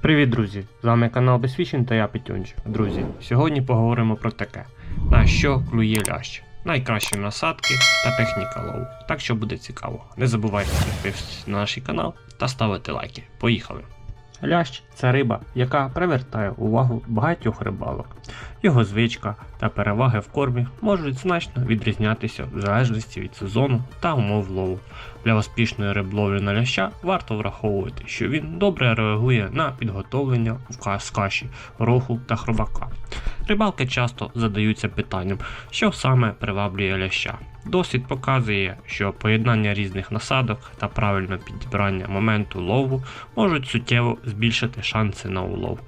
Привіт, друзі! З вами канал Безфішін та я Петюнчик. Друзі, сьогодні поговоримо про таке: на що клює лящ, найкращі насадки та техніка лову. Так що буде цікаво. Не забувайте підписуватися на наш канал та ставити лайки. Поїхали! Лящ це риба, яка привертає увагу багатьох рибалок. Його звичка та переваги в кормі можуть значно відрізнятися в залежності від сезону та умов лову. Для успішної рибловлі на ляща варто враховувати, що він добре реагує на підготовлення з каші, роху та хробака. Рибалки часто задаються питанням, що саме приваблює ляща. Досвід показує, що поєднання різних насадок та правильне підібрання моменту лову можуть суттєво збільшити шанси на улов.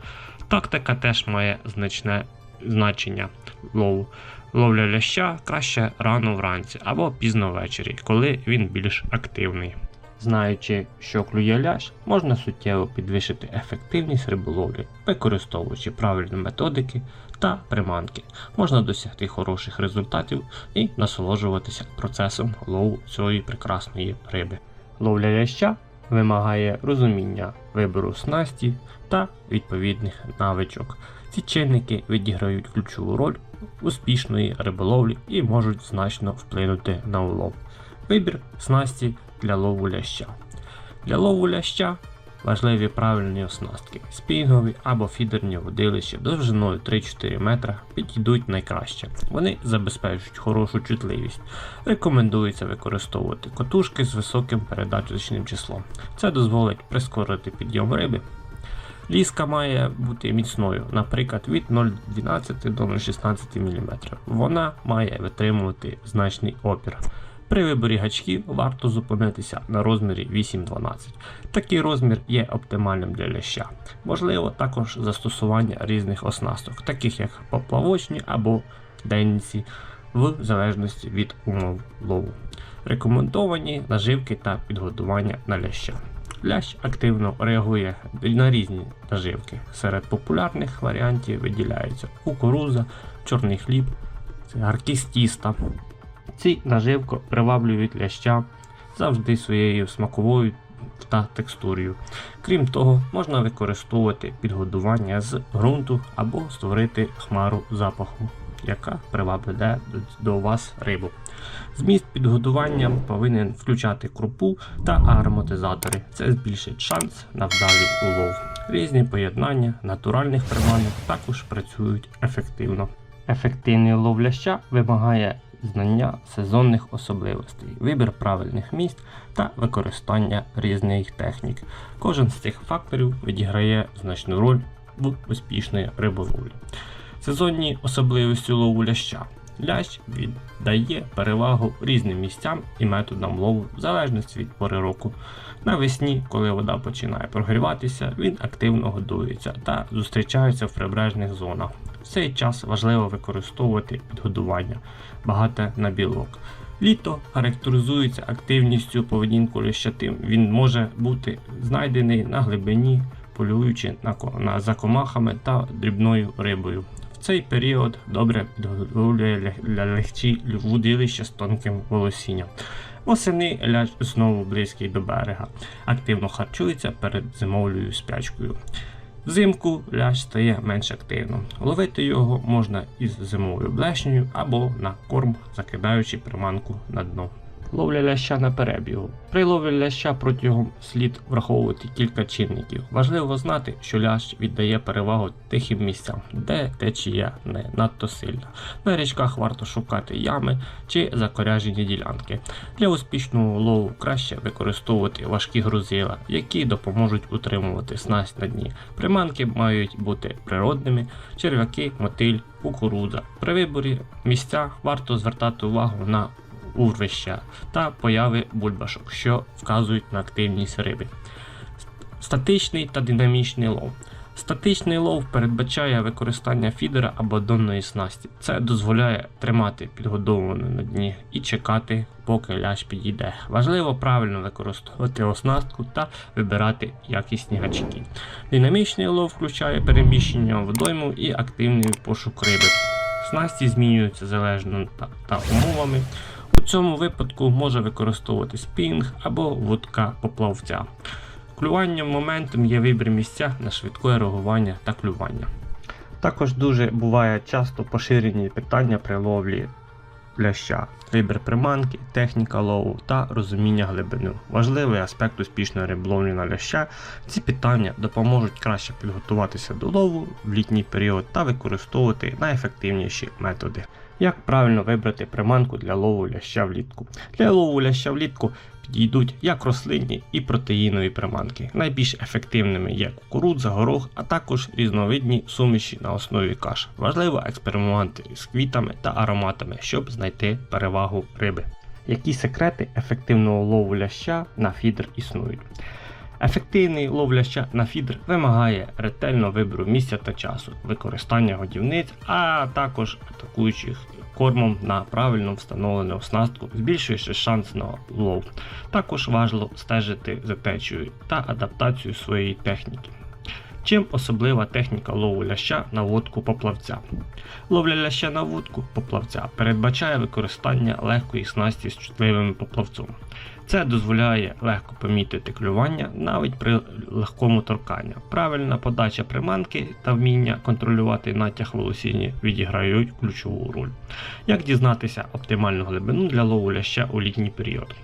Тактика теж має значне значення лову. Ловля ляща краще рано вранці або пізно ввечері, коли він більш активний. Знаючи, що клює лящ, можна суттєво підвищити ефективність риболовлі, використовуючи правильні методики та приманки. Можна досягти хороших результатів і насолоджуватися процесом лову цієї прекрасної риби. Ловля ляща вимагає розуміння вибору снасті та відповідних навичок. Ці чинники відіграють ключову роль успішної риболовлі і можуть значно вплинути на улов. Вибір снасті для лову ляща. Для лову ляща важливі правильні оснастки. Спінгові або фідерні водилища довжиною 3-4 метра підійдуть найкраще. Вони забезпечують хорошу чутливість. Рекомендується використовувати котушки з високим передаточним числом. Це дозволить прискорити підйом риби. Ліска має бути міцною, наприклад, від 0,12 до 0,16 мм. Вона має витримувати значний опір. При виборі гачків варто зупинитися на розмірі 8-12. Такий розмір є оптимальним для ляща. Можливо також застосування різних оснасток, таких як поплавочні або денниці, в залежності від умов лову. Рекомендовані наживки та підгодування на ляща. Лящ активно реагує на різні наживки. Серед популярних варіантів виділяються кукуруза, чорний хліб, гарки з тіста. Ці наживки приваблюють ляща завжди своєю смаковою та текстурою. Крім того, можна використовувати підгодування з ґрунту або створити хмару запаху, яка привабливе до- до вас рибу. Зміст підгодування повинен включати крупу та ароматизатори. Це збільшить шанс на вдалий улов. Різні поєднання натуральних приманок також працюють ефективно. Ефективний лов ляща вимагає знання сезонних особливостей, вибір правильних місць та використання різних технік. Кожен з цих факторів відіграє значну роль в успішної риболовлі. Сезонні особливості лову ляща. Лящ віддає перевагу різним місцям і методам лову в залежності від пори року. Навесні, коли вода починає прогріватися, він активно годується та зустрічається в прибережних зонах. Цей час важливо використовувати підгодування багате на білок. Літо характеризується активністю поведінку лещатим. Він може бути знайдений на глибині, полюючи на, за комахами та дрібною рибою. В цей період добре підготовлює ля- для легчі вудилища з тонким волосінням. Восени ляж знову близький до берега, активно харчується перед зимовою спячкою. Взимку лящ стає менш активним. Ловити його можна із зимовою блешнею або на корм, закидаючи приманку на дно. Ловля ляща на перебігу. При ловлі ляща протягом слід враховувати кілька чинників. Важливо знати, що лящ віддає перевагу тихим місцям, де течія не надто сильна. На річках варто шукати ями чи закоряжені ділянки. Для успішного лову краще використовувати важкі грузила, які допоможуть утримувати снасть на дні. Приманки мають бути природними, черв'яки, мотиль, кукурудза. При виборі місця варто звертати увагу на урвища та появи бульбашок, що вказують на активність риби. Статичний та динамічний лов. Статичний лов передбачає використання фідера або донної снасті. Це дозволяє тримати підгодовану на дні і чекати, поки лящ підійде. Важливо правильно використовувати оснастку та вибирати якісні гачки. Динамічний лов включає переміщення водойму і активний пошук риби. Снасті змінюються залежно та, та умовами. У цьому випадку може використовувати спінг або вудка поплавця. Клюванням моментом є вибір місця на швидке реагування та клювання. Також дуже буває часто поширені питання при ловлі ляща, вибір приманки, техніка лову та розуміння глибини. Важливий аспект успішної риболовлі на ляща. Ці питання допоможуть краще підготуватися до лову в літній період та використовувати найефективніші методи. Як правильно вибрати приманку для лову ляща влітку? Для лову ляща влітку підійдуть як рослинні і протеїнові приманки. Найбільш ефективними є кукурудза, горох, а також різновидні суміші на основі каш. Важливо експериментувати з квітами та ароматами, щоб знайти перевагу риби. Які секрети ефективного лову ляща на фідер існують? Ефективний лов ляща на фідер вимагає ретельного вибору місця та часу, використання годівниць, а також атакуючих кормом на правильно встановлену оснастку, збільшуючи шанс на лов. Також важливо стежити за течією та адаптацією своєї техніки. Чим особлива техніка лову ляща на вудку поплавця? Ловля ляща на вудку поплавця передбачає використання легкої снасті з чутливим поплавцом. Це дозволяє легко помітити клювання навіть при легкому торканні. Правильна подача приманки та вміння контролювати натяг волосіння відіграють ключову роль. Як дізнатися оптимальну глибину для лову ляща у літній період?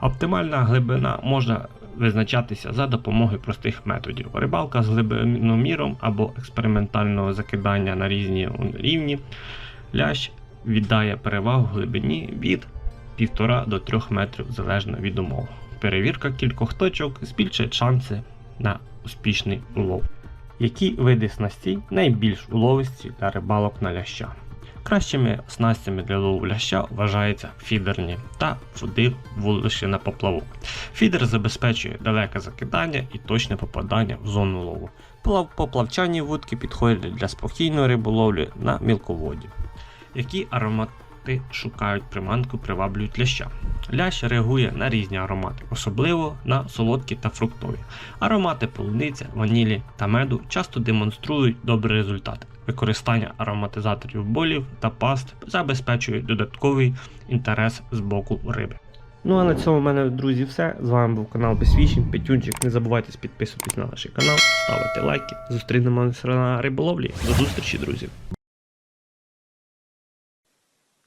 Оптимальна глибина може визначатися за допомогою простих методів. Рибалка з глибиноміром або експериментального закидання на різні рівні. Лящ віддає перевагу глибині від 1,5 до 3 метрів залежно від умов. Перевірка кількох точок збільшить шанси на успішний улов. Які види снастей найбільш уловисті для рибалок на ляща? Кращими снастями для лову ляща вважаються фідерні та води вулище на поплавок. Фідер забезпечує далеке закидання і точне попадання в зону лову. Плав- Поплавчані вудки підходять для спокійної риболовлі на мілководі. Які аромати шукають приманку, приваблюють ляща? Лящ реагує на різні аромати, особливо на солодкі та фруктові. Аромати полуниця, ванілі та меду часто демонструють добрі результати. Використання ароматизаторів болів та паст забезпечує додатковий інтерес з боку риби. Ну а на цьому в мене, друзі, все. З вами був канал Безвічень, Петюнчик. Не забувайте підписуватись на наш канал, ставити лайки. Зустрінемося на риболовлі. До зустрічі, друзі!